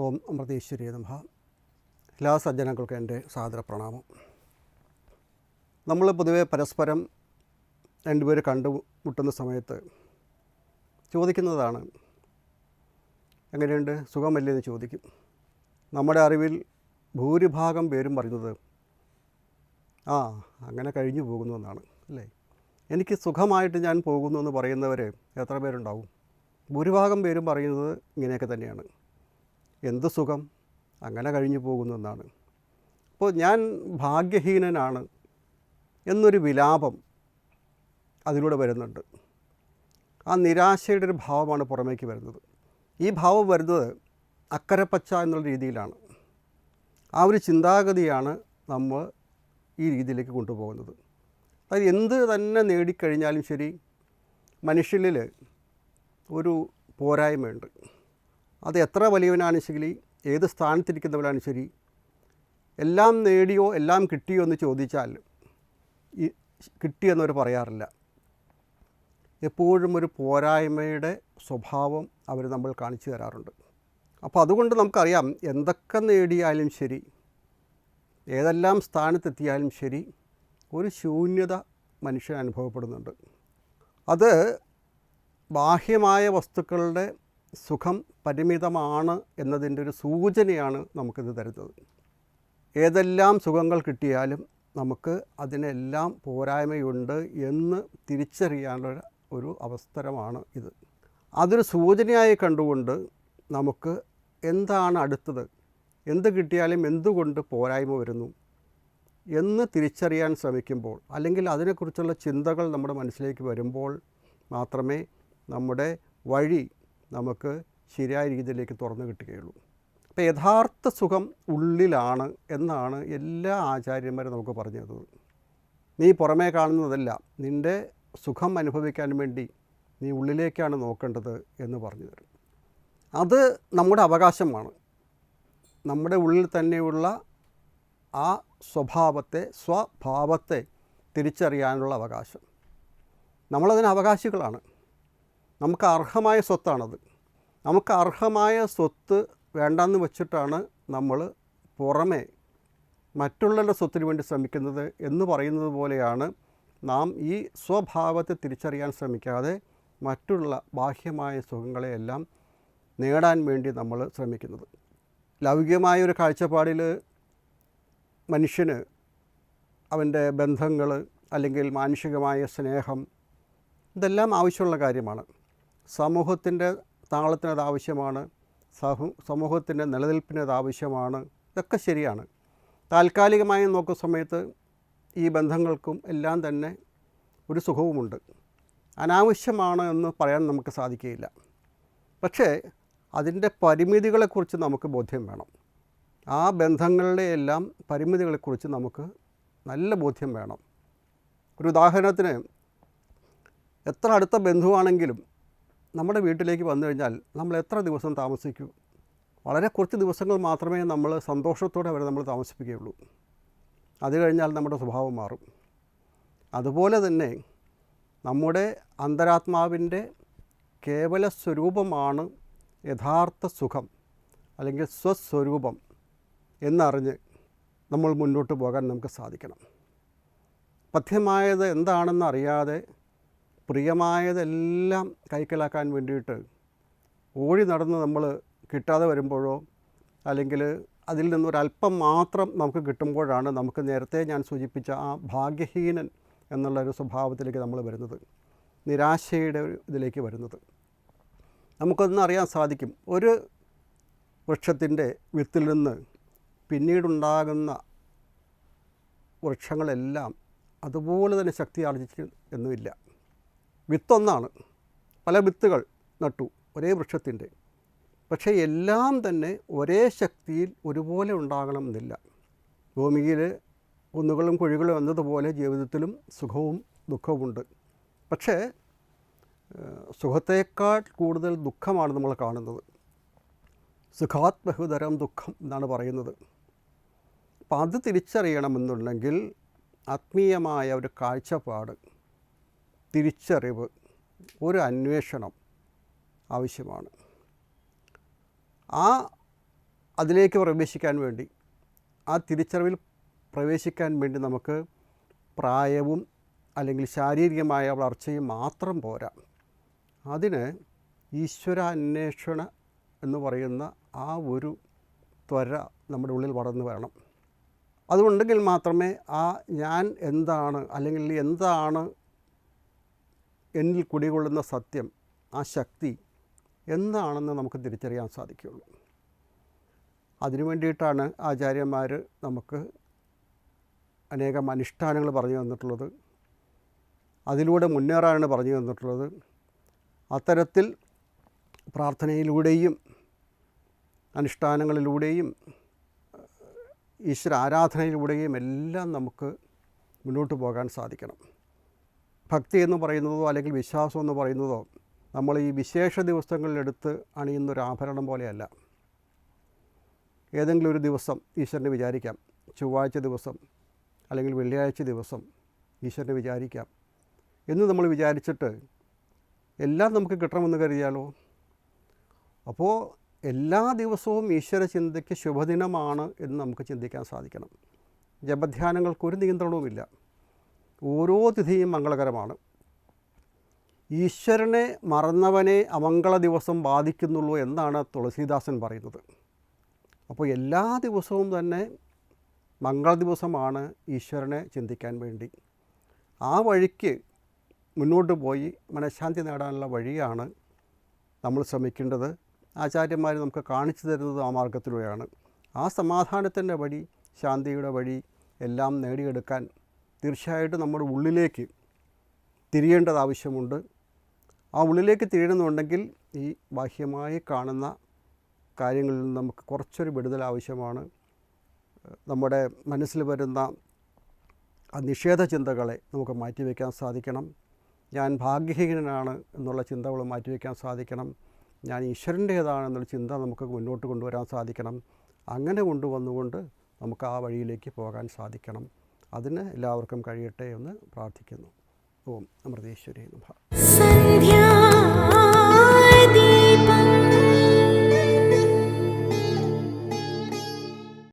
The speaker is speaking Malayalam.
ഓം അമൃതേശ്വരി നമ. എല്ലാ സജ്ജനങ്ങൾക്കും എന്റെ സാദര പ്രണാമം. നമ്മൾ പൊതുവെ പരസ്പരം രണ്ടുപേർ കണ്ടുമുട്ടുന്ന സമയത്ത് ചോദിക്കുന്നതാണ് എങ്ങനെയുണ്ട്? സുഖമല്ലേ എന്ന് ചോദിക്കും. നമ്മുടെ അറിവിൽ ഭൂരിഭാഗം പേരും പറയുന്നത് ആ അങ്ങനെ കഴിഞ്ഞു പോകുന്നു എന്നാണ് അല്ലേ? എനിക്ക് സുഖമായിട്ട് ഞാൻ പോകുന്നു എന്ന് പറയുന്നവർ എത്ര പേരുണ്ടാവും? ഭൂരിഭാഗം പേരും പറയുന്നത് ഇങ്ങനെയൊക്കെ തന്നെയാണ്. എന്ത് സുഖം? അങ്ങനെ കഴിഞ്ഞു പോകുന്നു എന്നാണ്. അപ്പോൾ ഞാൻ ഭാഗ്യഹീനനാണ് എന്നൊരു വിലാപം അതിലൂടെ വരുന്നുണ്ട്. ആ നിരാശയുടെ ഒരു ഭാവമാണ് പുറമേക്ക് വരുന്നത്. ഈ ഭാവം വരുന്നത് അക്കരപ്പച്ച എന്നുള്ള രീതിയിലാണ്. ആ ഒരു ചിന്താഗതിയാണ് നമ്മൾ ഈ രീതിയിലേക്ക് കൊണ്ടുപോകുന്നത്. അതായത് എന്ത് തന്നെ നേടിക്കഴിഞ്ഞാലും ശരി മനുഷ്യനിൽ ഒരു പോരായ്മയുണ്ട്. അത് എത്ര വലിയവനാണ് ശരി ഏത് സ്ഥാനത്തിരിക്കുന്നവനാണ് ശരി എല്ലാം നേടിയോ എല്ലാം കിട്ടിയോ എന്ന് ചോദിച്ചാൽ കിട്ടിയെന്നവർ പറയാറില്ല. എപ്പോഴും ഒരു പോരായ്മയുടെ സ്വഭാവം അവർ നമ്മൾ കാണിച്ചു തരാറുണ്ട്. അപ്പോൾ അതുകൊണ്ട് നമുക്കറിയാം എന്തൊക്കെ നേടിയാലും ശരി ഏതെല്ലാം സ്ഥാനത്തെത്തിയാലും ശരി ഒരു ശൂന്യത മനുഷ്യൻ അനുഭവപ്പെടുന്നുണ്ട്. അത് ബാഹ്യമായ വസ്തുക്കളുടെ സുഖം പരിമിതമാണ് എന്നതിന്റെ ഒരു സൂചനയാണ് നമുക്കിത് തരുന്നത്. ഏതെല്ലാം സുഖങ്ങൾ കിട്ടിയാലും നമുക്ക് അതിനെല്ലാം പോരായ്മയുണ്ട് എന്ന് തിരിച്ചറിയാനുള്ള ഒരു അവസരമാണ് ഇത്. അതൊരു സൂചനയായി കണ്ടുകൊണ്ട് നമുക്ക് എന്താണ് അടുത്തത്? എന്ത് കിട്ടിയാലും എന്തുകൊണ്ട് പോരായ്മ വരുന്നു? എന്ന് തിരിച്ചറിയാൻ ശ്രമിക്കുമ്പോൾ അല്ലെങ്കിൽ അതിനെക്കുറിച്ചുള്ള ചിന്തകൾ നമ്മുടെ മനസ്സിലേക്ക് വരുമ്പോൾ മാത്രമേ നമ്മുടെ വഴി നമുക്ക് ശരിയായ രീതിയിലേക്ക് തുറന്നു കിട്ടുകയുള്ളൂ. അപ്പോൾ യഥാർത്ഥ സുഖം ഉള്ളിലാണ് എന്നാണ് എല്ലാ ആചാര്യന്മാരും നമുക്ക് പറഞ്ഞു തരുന്നത് നീ പുറമേ കാണുന്നതല്ല നിന്റെ സുഖം അനുഭവിക്കാൻ വേണ്ടി നീ ഉള്ളിലേക്കാണ് നോക്കേണ്ടത് എന്ന് പറഞ്ഞു തരും. അത് നമ്മുടെ അവകാശമാണ്. നമ്മുടെ ഉള്ളിൽ തന്നെയുള്ള ആ സ്വഭാവത്തെ സ്വഭാവത്തെ തിരിച്ചറിയാനുള്ള അവകാശം. നമ്മളതിന് അവകാശികളാണ്. നമുക്ക് അർഹമായ സ്വത്താണത്. നമുക്ക് അർഹമായ സ്വത്ത് വേണ്ടെന്ന് വെച്ചിട്ടാണ് നമ്മൾ പുറമേ മറ്റുള്ളവരുടെ സ്വത്തിന് വേണ്ടി ശ്രമിക്കുന്നത് എന്ന് പറയുന്നത് പോലെയാണ് നാം ഈ സ്വഭാവത്തെ തിരിച്ചറിയാൻ ശ്രമിക്കാതെ മറ്റുള്ള ബാഹ്യമായ സുഖങ്ങളെയെല്ലാം നേടാൻ വേണ്ടി നമ്മൾ ശ്രമിക്കുന്നത്. ലൗകികമായ ഒരു കാഴ്ചപ്പാടിൽ മനുഷ്യന് അവന്റെ ബന്ധങ്ങൾ അല്ലെങ്കിൽ മാനുഷികമായ സ്നേഹം ഇതെല്ലാം ആവശ്യമുള്ള കാര്യമാണ്. സമൂഹത്തിന്റെ താളത്തിന് അത് ആവശ്യമാണ് സഹു സമൂഹത്തിന്റെ ആവശ്യമാണ് ഇതൊക്കെ ശരിയാണ്. താൽക്കാലികമായി നോക്കുന്ന സമയത്ത് ഈ ബന്ധങ്ങൾക്കും എല്ലാം തന്നെ ഒരു സുഖവുമുണ്ട്. അനാവശ്യമാണ് എന്ന് പറയാൻ നമുക്ക് സാധിക്കുകയില്ല. പക്ഷേ അതിന്റെ പരിമിതികളെക്കുറിച്ച് നമുക്ക് ബോധ്യം വേണം. ആ ബന്ധങ്ങളുടെ എല്ലാം പരിമിതികളെക്കുറിച്ച് നമുക്ക് നല്ല ബോധ്യം വേണം. ഒരു ഉദാഹരണത്തിന് എത്ര അടുത്ത ബന്ധുവാണെങ്കിലും നമ്മുടെ വീട്ടിലേക്ക് വന്നു കഴിഞ്ഞാൽ നമ്മൾ എത്ര ദിവസം താമസിക്കും? വളരെ കുറച്ച് ദിവസങ്ങൾ മാത്രമേ നമ്മൾ സന്തോഷത്തോടെ അവരെ നമ്മൾ താമസിപ്പിക്കുകയുള്ളൂ. അത് കഴിഞ്ഞാൽ നമ്മുടെ സ്വഭാവം മാറും. അതുപോലെ തന്നെ നമ്മുടെ അന്തരാത്മാവിന്റെ കേവല സ്വരൂപമാണ് യഥാർത്ഥ സുഖം അല്ലെങ്കിൽ സ്വസ്വരൂപം എന്നറിഞ്ഞ് നമ്മൾ മുന്നോട്ട് പോകാൻ നമുക്ക് സാധിക്കണം. പഥ്യമായത് എന്താണെന്ന് അറിയാതെ പ്രിയമായതെല്ലാം കൈക്കലാക്കാൻ വേണ്ടിയിട്ട് ഓടി നടന്ന് നമ്മൾ കിട്ടാതെ വരുമ്പോഴോ അല്ലെങ്കിൽ അതിൽ നിന്നൊരല്പം മാത്രം നമുക്ക് കിട്ടുമ്പോഴാണ് നമുക്ക് നേരത്തെ ഞാൻ സൂചിപ്പിച്ച ആ ഭാഗ്യഹീനൻ എന്നുള്ള ഒരു സ്വഭാവത്തിലേക്ക് നമ്മൾ വരുന്നത്. നിരാശയുടെ ഒരു ഇതിലേക്ക് വരുന്നത്. നമുക്കൊന്ന് അറിയാൻ സാധിക്കും. ഒരു വൃക്ഷത്തിന്റെ വിത്തിൽ നിന്ന് പിന്നീടുണ്ടാകുന്ന വൃക്ഷങ്ങളെല്ലാം അതുപോലെ തന്നെ ശക്തി ആർജിച്ചു എന്നുമില്ല. വിത്തൊന്നാണ്. പല വിത്തുകൾ നട്ടു ഒരേ വൃക്ഷത്തിന്റെ. പക്ഷേ എല്ലാം തന്നെ ഒരേ ശക്തിയിൽ ഒരുപോലെ ഉണ്ടാകണമെന്നില്ല ഭൂമിയിൽ കുന്നുകളും കുഴികളും എന്നതുപോലെ ജീവിതത്തിലും സുഖവും ദുഃഖവുമുണ്ട് പക്ഷേ സുഖത്തേക്കാൾ കൂടുതൽ ദുഃഖമാണ് നമ്മൾ കാണുന്നത്. സുഖാത് ബഹുതരം ദുഃഖം എന്നാണ് പറയുന്നത്. അപ്പം അത് തിരിച്ചറിയണമെന്നുണ്ടെങ്കിൽ ആത്മീയമായ ഒരു കാഴ്ചപ്പാട് തിരിച്ചറിവ് ഒരു അന്വേഷണം ആവശ്യമാണ്. ആ അതിലേക്ക് പ്രവേശിക്കാൻ വേണ്ടി ആ തിരിച്ചറിവിൽ പ്രവേശിക്കാൻ വേണ്ടി നമുക്ക് പ്രായവും അല്ലെങ്കിൽ ശാരീരികമായ വളർച്ചയും മാത്രം പോരാ. അതിന് ഈശ്വര അന്വേഷണ എന്ന് പറയുന്ന ആ ഒരു ത്വര നമ്മുടെ ഉള്ളിൽ വളർന്നു വരണം. അതുണ്ടെങ്കിൽ മാത്രമേ ആ ഞാൻ എന്താണ് അല്ലെങ്കിൽ എന്താണ് എന്നിൽ കുടികൊള്ളുന്ന സത്യം ആ ശക്തി എന്താണെന്ന് നമുക്ക് തിരിച്ചറിയാൻ സാധിക്കുകയുള്ളൂ. അതിനു വേണ്ടിയിട്ടാണ് ആചാര്യന്മാർ നമുക്ക് അനേകം അനുഷ്ഠാനങ്ങൾ പറഞ്ഞു തന്നിട്ടുള്ളത്. അതിലൂടെ മുന്നേറാനാണ് പറഞ്ഞു തന്നിട്ടുള്ളത്. അത്തരത്തിൽ പ്രാർത്ഥനയിലൂടെയും അനുഷ്ഠാനങ്ങളിലൂടെയും ഈശ്വര ആരാധനയിലൂടെയും എല്ലാം നമുക്ക് മുന്നോട്ട് പോകാൻ സാധിക്കണം. ഭക്തി എന്ന് പറയുന്നതോ അല്ലെങ്കിൽ വിശ്വാസം എന്ന് പറയുന്നതോ നമ്മൾ ഈ വിശേഷ ദിവസങ്ങളിലെടുത്ത് അണിയുന്ന ഒരു ആഭരണം പോലെയല്ല. ഏതെങ്കിലും ഒരു ദിവസം ഈശ്വരനെ വിചാരിക്കാം. ചൊവ്വാഴ്ച ദിവസം അല്ലെങ്കിൽ വെള്ളിയാഴ്ച ദിവസം ഈശ്വരനെ വിചാരിക്കാം. എന്ന് നമ്മൾ വിചാരിച്ചിട്ട് എല്ലാം നമുക്ക് കിട്ടണമെന്ന് കരുതിയാലോ? അപ്പോൾ എല്ലാ ദിവസവും ഈശ്വര ചിന്തയ്ക്ക് ശുഭദിനമാണ് എന്ന് നമുക്ക് ചിന്തിക്കാൻ സാധിക്കണം. ജപധ്യാനങ്ങൾക്കൊരു നിയന്ത്രണവുമില്ല. ഓരോ തിഥിയും മംഗളകരമാണ്. ഈശ്വരനെ മറന്നവനെ അമംഗള ദിവസം ബാധിക്കുന്നുള്ളൂ എന്നാണ് തുളസീദാസൻ പറയുന്നത്. അപ്പോൾ എല്ലാ ദിവസവും തന്നെ മംഗള ദിവസമാണ് ഈശ്വരനെ ചിന്തിക്കാൻ വേണ്ടി. ആ വഴിക്ക് മുന്നോട്ട് പോയി മനഃശാന്തി നേടാനുള്ള വഴിയാണ് നമ്മൾ ശ്രമിക്കേണ്ടത്. ആചാര്യന്മാർ നമുക്ക് കാണിച്ചു തരുന്നത് ആ മാർഗത്തിലൂടെയാണ്. ആ സമാധാനത്തിന്റെ വഴി ശാന്തിയുടെ വഴി എല്ലാം നേടിയെടുക്കാൻ തീർച്ചയായിട്ടും നമ്മുടെ ഉള്ളിലേക്ക് തിരിയേണ്ടത് ആവശ്യമുണ്ട്. ആ ഉള്ളിലേക്ക് തിരിയണമെന്നുണ്ടെങ്കിൽ ഈ ബാഹ്യമായി കാണുന്ന കാര്യങ്ങളിൽ നിന്ന് നമുക്ക് കുറച്ചൊരു വിടുതൽ ആവശ്യമാണ്. നമ്മുടെ മനസ്സിൽ വരുന്ന ആ നിഷേധ ചിന്തകളെ നമുക്ക് മാറ്റിവെക്കാൻ സാധിക്കണം. ഞാൻ ഭാഗ്യഹീനനാണ് എന്നുള്ള ചിന്തകൾ മാറ്റിവെക്കാൻ സാധിക്കണം. ഞാൻ ഈശ്വരന്റേതാണെന്നുള്ള ചിന്ത നമുക്ക് മുന്നോട്ട് കൊണ്ടുവരാൻ സാധിക്കണം. അങ്ങനെ കൊണ്ടുവന്നുകൊണ്ട് നമുക്ക് ആ വഴിയിലേക്ക് പോകാൻ സാധിക്കണം. അതിന് എല്ലാവർക്കും കഴിയട്ടെ എന്ന് പ്രാർത്ഥിക്കുന്നു. ഓം അമൃതേശ്വരി നമ.